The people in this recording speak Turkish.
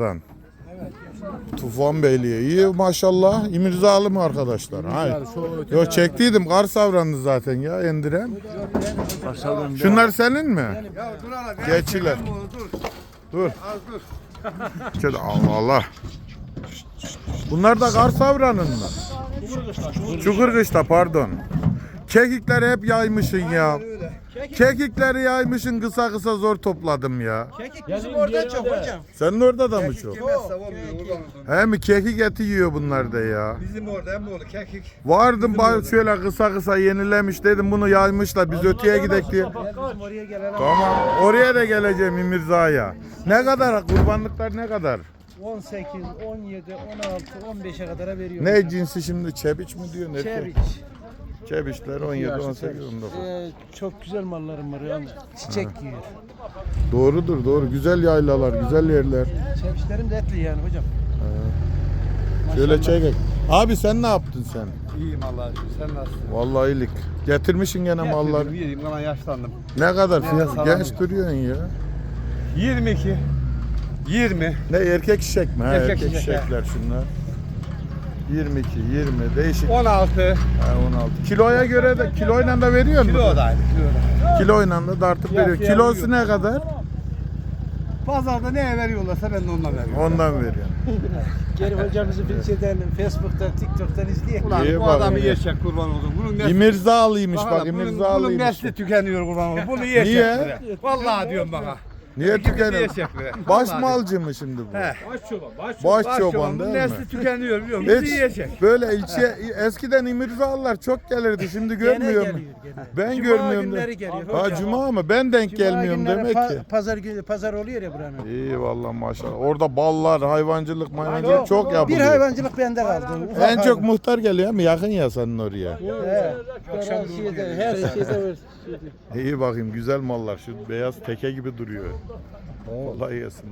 Lan. Tufan Beyli'ye. İyi maşallah. İmirzalı mı arkadaşlar? Hayır. Yo çektiydim. Kar savrandı zaten ya Endirem. Şunlar senin mi? Ya dur hala. Geçiler. Dur. Dur. Az dur. Şöyle Allah Allah. Bunlar da kar savranın mı? Çukurkışta pardon. Kekikleri hep yaymışın ya. Kekikleri yaymışın kısa kısa zor topladım ya. Kekik bizim orada çok hocam. Senin orada da mı çok? Yemezse olmuyor. Oradan. He mi kekik eti yiyor bunlar da ya. Bizim orada hem oğlu kekik. Vardım ba- şöyle kısa kısa yenilemiş dedim bunu yaymışlar biz öteye gidek diye. Bizim oraya gelen Tamam oraya da geleceğim İmirza'ya. Ne kadar kurbanlıklar ne kadar? 18, 17, 16, 15'e kadar veriyor. Ne cinsi şimdi çebiç mi diyor ne? Çeviç. Çebiçler 17, 18, 19. Ee, çok güzel mallarım var yani. Çiçek giyiyor. Doğrudur doğru güzel yaylalar güzel yerler. Çeviçlerim de etli yani hocam. Şöyle çekek. Abi sen ne yaptın sen? İyiyim Allah'a şükür. Sen nasılsın? Vallahi iyilik. Getirmişsin gene malları. İyiyim ama yaşlandım. Ne kadar fiyat? sağ Genç duruyorsun ya. 22. 20. Ne erkek şişek mi? Ha, Erkek erkek, şişek, şişekler şunlar. 22, 20 değişik. 16. Ha, 16. Kiloya göre de kiloyla da veriyor mu? Kilo da aynı. Kiloyla da dartıp Fiyat- veriyor. fiyat Kilosu ne kadar? Pazarda ne veriyorlarsa ben de ondan veriyorum. Ondan veriyor. Geri hocamızı bir şeyden Facebook'tan, TikTok'tan izleyelim. Ulan İyi bu bak, adamı iyi. yiyecek kurban oldum. Bunun nesli, İmirzalıymış Bak bunun, bunun İmirzalıymış. nesli tükeniyor kurban oldum. Bunu yiyecek. Niye? Vallahi diyorum bana. Niye tükeniyor? bile. Baş malcı mı şimdi bu? He. Baş Baş çoban çoban, değil mi? nesli tükeniyor biliyor musun? Hiç yiyecek. böyle ilçe eskiden İmirzalılar çok gelirdi şimdi Gene görmüyorum. geliyor, gene. Ben Cuma görmüyorum. da. günleri geliyor Ha hocam. cuma mı? Ben denk Cuma gelmiyorum demek pa- ki. Pazar günü pazar oluyor ya buranın. İyi vallahi maşallah. Orada ballar, hayvancılık, mayvancılık çok Bir yapılıyor. hayvancılık bende kaldı. Ufak En çok muhtar geliyor mu? Yakın ya senin oraya. He. Her şeyde, her şeyde var. İyi bakayım güzel mallar. Şu beyaz teke gibi duruyor. Kolay gelsin.